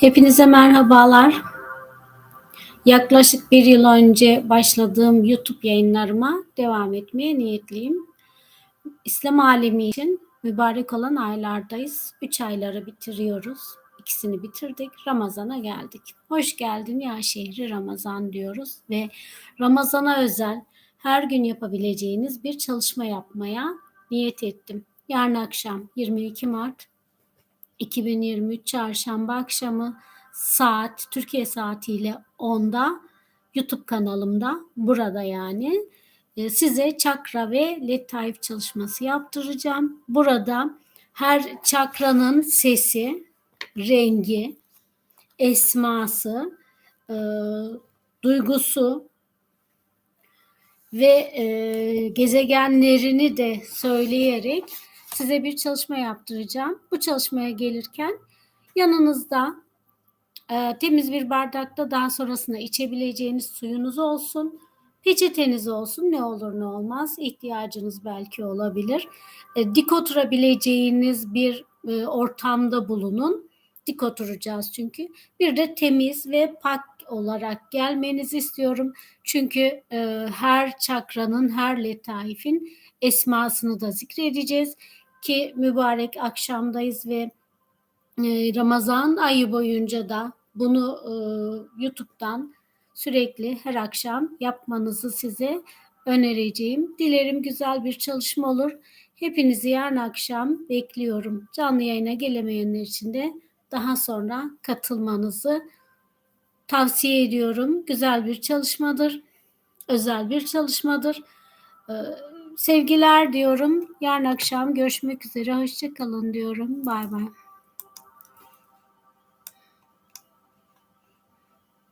Hepinize merhabalar. Yaklaşık bir yıl önce başladığım YouTube yayınlarıma devam etmeye niyetliyim. İslam alemi için mübarek olan aylardayız. Üç ayları bitiriyoruz. İkisini bitirdik. Ramazana geldik. Hoş geldin ya şehri Ramazan diyoruz ve Ramazana özel her gün yapabileceğiniz bir çalışma yapmaya niyet ettim. Yarın akşam 22 Mart 2023 çarşamba akşamı saat Türkiye saatiyle 10'da YouTube kanalımda burada yani e, size çakra ve letaif çalışması yaptıracağım. Burada her çakranın sesi, rengi, esması, e, duygusu ve e, gezegenlerini de söyleyerek size bir çalışma yaptıracağım. Bu çalışmaya gelirken yanınızda e, temiz bir bardakta daha sonrasında içebileceğiniz suyunuz olsun. Peçeteniz olsun ne olur ne olmaz ihtiyacınız belki olabilir. E, dik oturabileceğiniz bir e, ortamda bulunun. Dik oturacağız çünkü. Bir de temiz ve pak olarak gelmenizi istiyorum. Çünkü e, her çakranın, her letaifin esmasını da zikredeceğiz ki mübarek akşamdayız ve e, Ramazan ayı boyunca da bunu e, YouTube'dan sürekli her akşam yapmanızı size önereceğim. Dilerim güzel bir çalışma olur. Hepinizi yarın akşam bekliyorum. Canlı yayına gelemeyenler için de daha sonra katılmanızı tavsiye ediyorum. Güzel bir çalışmadır. Özel bir çalışmadır. Sevgiler diyorum. Yarın akşam görüşmek üzere. Hoşçakalın diyorum. Bay bay.